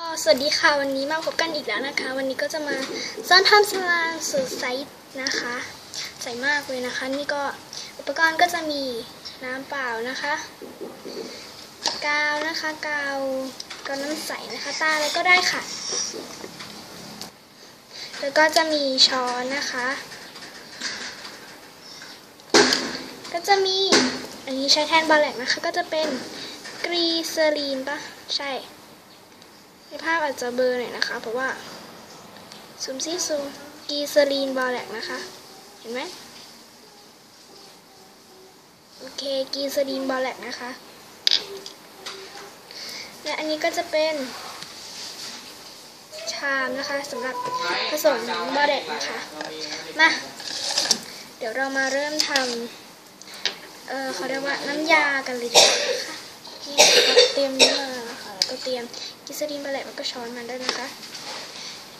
สวัสดีค่ะวันนี้มาพบกันอีกแล้วนะคะ วันนี้ก็จะมาสอนทำสลามสูตรไซส์นะคะ ใส่มากเลยนะคะ นี่ก็อุปกรณ์ก็จะมีน้ำเปล่านะคะกาวนะคะกาวกาวน้ำใสนะคะตาอะไรก็ได้ค่ะ แล้วก็จะมีช้อนนะคะ ก็จะมีอันนี้ใช้แทนบาแลกนะคะ ก็จะเป็นกรีเซอรีนปะใช่ ในภาพอาจจะเบลอหน่อยนะคะ เพราะว่าซูมซิซูมกีเซรีนบาแลกนะคะ เห็นไหมโอเคกีเซรีนบาแลกนะคะ และอันนี้ก็จะเป็น ชามนะคะสำหรับผสมบาแลกนะคะ มา เดี๋ยวเรามาเริ่มทำเออเขาเรียกว่าน้ำยากันเลยดีกว่านะคะนี่นะคะเตรียมนี้มานะคะแล้วก็เตรียม กิสรีนบาแลกแล้วก็ช้อนมาด้วยนะคะ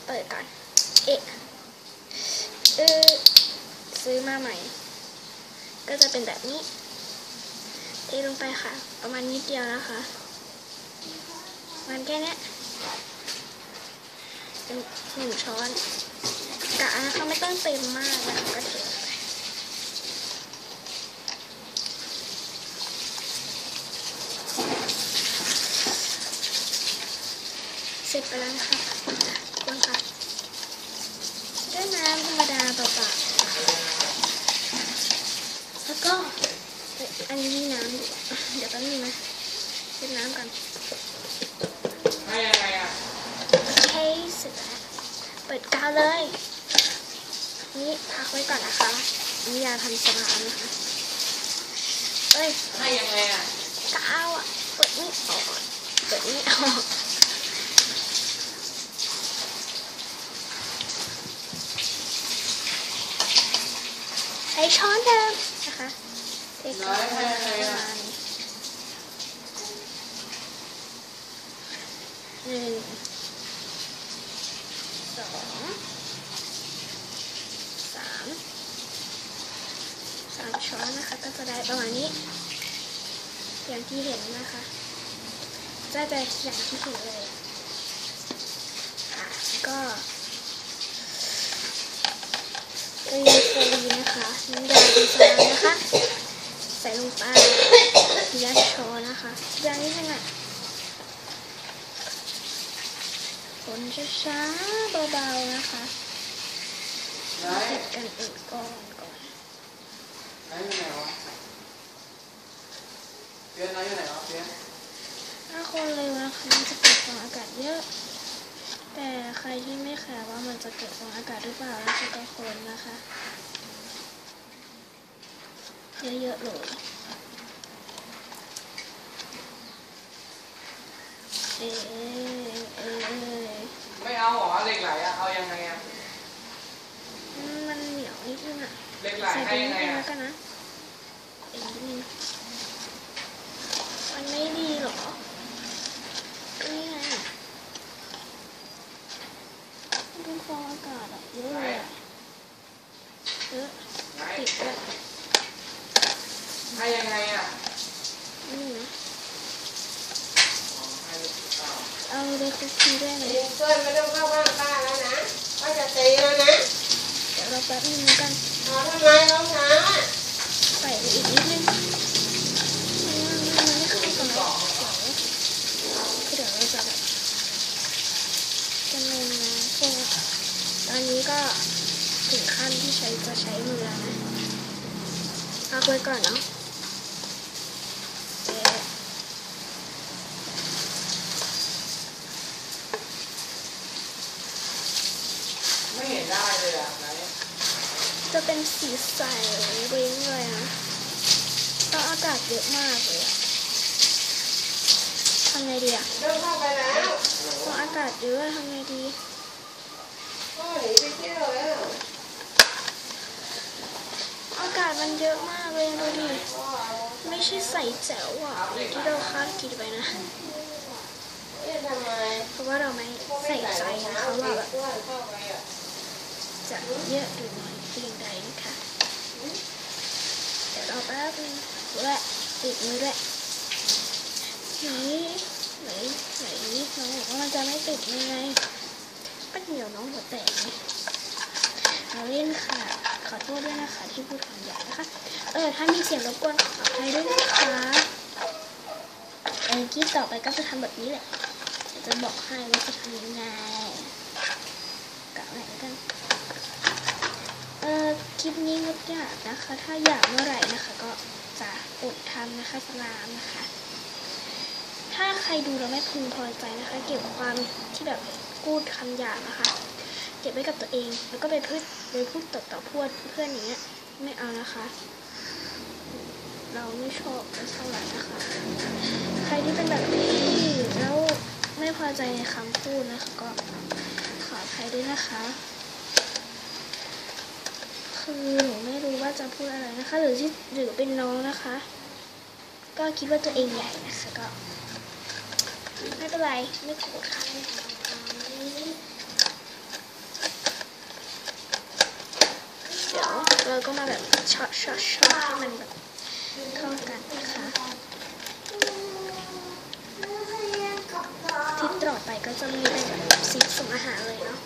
เปิดก่อน เอะเออซื้อมาใหม่ ก็จะเป็นแบบนี้เทลงไปค่ะ ประมาณนิดเดียวนะคะประมันแค่เนี้ยเป็นหนึ่งช้อนกะนะคะไม่ต้องเต็มมากนะคะก็เทลงไป เส ร็จไปแล้วนะคะคนค่ะด้วยน้ำธรรมดาเปล่าๆแล้วก็อันนี้มีน้ำอยู่เดี๋ยวแป๊บนึงนะเช็ดน้ำก่อนให้ยังไงอะโอเคเสร็จแล้วเปิดกาวเลย นี่พักไว้ก่อนนะคะนี่ยาทำสลามนะคะเอ้ยให้ยังไงอะกาวอะเปิดนี่ออกเปิดนี่ออก ใช้ช้อนเดิมนะคะเทกาวประมาณหนึ่งสองสามสามช้อนนะคะ ก็จะได้ประมาณนี้ อย่างที่เห็นนะคะจะจะอย่างที่เห็นเลยค่ะก็ รีนโฟลีนะคะน้ำยาดีไซน์นะคะ ใส่ลงไปทีละช้อนนะคะอย่างนี้ยังไงคนช้าๆเบาๆนะคะไหนเก็บกันอีกก่อนก่อนไหนอยู่ไหนวะเพี้ยนไหนอยู่ไหนวะเพี้ยนถ้าคนเร็วนะคะมันจะเกิดฟองอากาศเยอะ แต่ใครที่ไม่แคร์ว่ามันจะเกิดฟองอากาศหรือเปล่านะคะก็คนนะคะ เยอะๆเลยเอ๊ะเอ๊ะไม่เอาเหรอเหล็กไหลอะเอายังไงอะมันเหนียวนิดนึงอะเหล็กไหลใส่ไปให้นิยัดงไงนึงอะ แล้วกันนะอีกนิดนึงมันไม่ดีหรอนี่ไงมันเป็นฟองอากาศอะเยอะเลยอะเยอะ ไหน ติดด้วย ให้ยังไงอะ นี่นะ อ๋อให้หรือ เปล่าเอาเลยคุกกี้ด้วยไหมยิงเพื่อนไม่ต้องเข้าบ้านป้าแล้วนะป้าจะตีแล้วนะเดี๋ยวเราแป๊บนึงแล้วกันเอาทำไมรองเท้าอะใส่ไปอีกนิดนึงมันไม่เข้ากันแล้วเดี๋ยวคือเดี๋ยวเราจะแบบจะเมนนะพวกตอนนี้ก็ถึงขั้นที่ใช้จะใช้มือแล้วนะพักไว้ก่อนเนาะเอ๊ะ ไม่เห็นได้เลยอะไหนจะเป็นสีใสเว้งเลยนะตอนอากาศเยอะมากเลยอะทำไงดีอะเริ่มเข้าไปแล้วตอนอากาศเยอะทำไงดีก็หนีไปเที่ยวแล้วอากาศมันเยอะมากเลยดูดิก็เอาไม่ใช่ใส่แจ๋วอะอย่างที่เราคาดคิดไว้นะเอ๊ะทำไมเพราะว่าเราไม่พวกใส่ไม่ใจใส่รองนะเท้าคะเด็ว่ากแบบ จะเยอะหรือน้อยเพียงใดนะคะเดี๋ยวเราแป๊บนึงและติดมือด้วยไหนไหนไหนน้องบอกว่ามันจะไม่ติดยังไงป้าเดี๋ยวน้องหัวแตกไหมเราเล่นค่ะ ขอโทษด้วยนะคะที่พูดคำหยาบนะคะ เออ ถ้ามีเสียงรบกวนขออภัยด้วยนะคะเออคลิปต่อไปก็จะทำแบบนี้แหละจะบอกให้ว่าจะทำยังไงกะไหนกัน เออ คลิปนี้งดอยากนะคะ ถ้าอยากเมื่อไหร่นะคะ ก็จะอดทำนะคะสลามนะคะ ถ้าใครดูแล้วไม่พึงพอใจนะคะ เก็บความที่แบบพูดคำหยาบนะคะ เก็บไว้กับตัวเอง แล้วก็ไปพูดไปพูดต่อต่อพวดเพื่อนอย่างเงี้ยไม่เอานะคะ เราไม่ชอบกันเท่าไหร่นะคะ ใครที่เป็นแบบนี้แล้วไม่พอใจในคำพูดนะคะ ก็ขออภัยด้วยนะคะ คือหนูไม่รู้ว่าจะพูดอะไรนะคะ หรือที่หรือเป็นน้องนะคะ ก็คิดว่าตัวเองใหญ่นะคะก็ไม่เป็นไรไม่โกรธค่ะเดี๋ยวเราก็มาแบบช็อตช็อตช็อตให้มันแบบเข้ากันนะคะทริปต่อไปก็จะมีเป็นแบบสีสมอาหารเลยเนาะ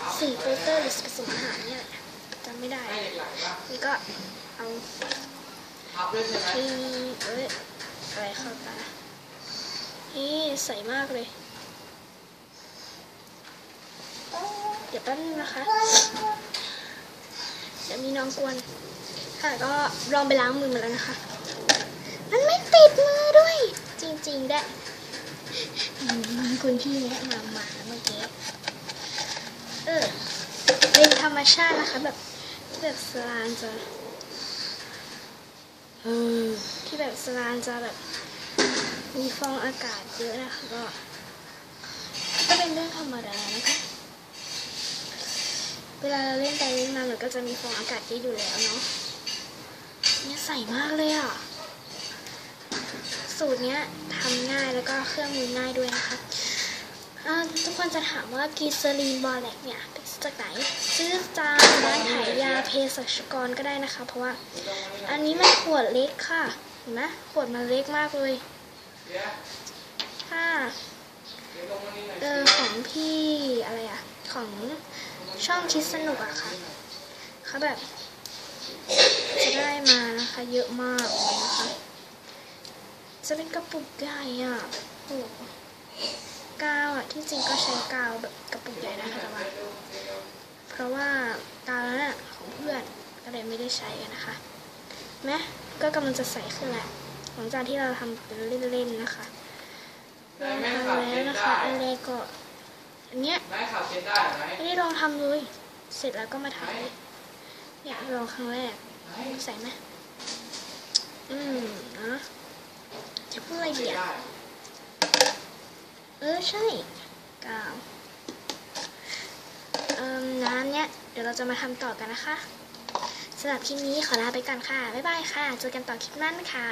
เอฟโฟเอฟโฟสีโปสเตอร์หรือสีผสมอาหารเนี่ยแหละจำไม่ได้นี่ก็เอาที่เอ้ยอะไรเข้าตานี่ใสมากเลย เดี๋ยวแป๊บนึงนะคะเดี๋ยวมีน้องกวนค่ะก็ลองไปล้างมือมาแล้วนะคะ มันไม่ติดมือด้วย จริงๆได้คุณพี่แนะนำมาเมื่อกี้ ออเป็นธรรมชาตินะคะ แบบแบบสลานจะเออที่แบบสลานจะแบบ มีฟองอากาศเยอะนะคะก็ก็เป็นเรื่องธรรมดานะคะเวลาเราเล่นไปเล่นมามันก็จะมีฟองอากาศเยอะอยู่แล้วเนาะเนี่ยใสมากเลยอะสูตรเนี้ยทำง่ายแล้วก็เครื่องมือง่ายด้วยนะคะ ทุกคนจะถามว่ากีซาลีนบอแลกเนี่ยจากไหน ซื้อตามร้านขายยาเภสัชกรก็ได้นะคะ เพราะว่า อันนี้มันขวดเล็กค่ะเห็นไหมขวดมันเล็กมากเลยเดี๋ยวถ้าเดี๋ยวลงมานี่หน่อยเออของพี่อะไรอะของช่องคิดสนุกอะค่ะเขาแบบจะได้มานะคะ เยอะมากเลยนะคะ จะเป็นกระปุกใหญ่อะโอ้ กาวอะที่จริงก็ใช้กาวแบบกระปุกใหญ่นะคะแต่ว่าเพราะว่ากาวนั้นอะของเพื่อนก็เลยไม่ได้ใช้กันนะคะแม้ก็กำลังจะใส่ขึ้นแหละหลังจากที่เราทำเป็นเล่นๆนะคะเราทำแล้วนะคะอันแรก็อันเนี้ยไม่ได้ลองทำเลยเสร็จแล้วก็มาถ่ายเนี่ยลองครั้งแรกใส่ไหมอืมนะจะพูดอะไรดีอะ เออใช่กาวเอ่มน้ำเนี้ยเดี๋ยวเราจะมาทำต่อกันนะคะสำหรับคลิปนี้ขอลาไปก่อนค่ะ บ๊ายบายค่ะ เจอกันต่อคลิปหน้านะคะ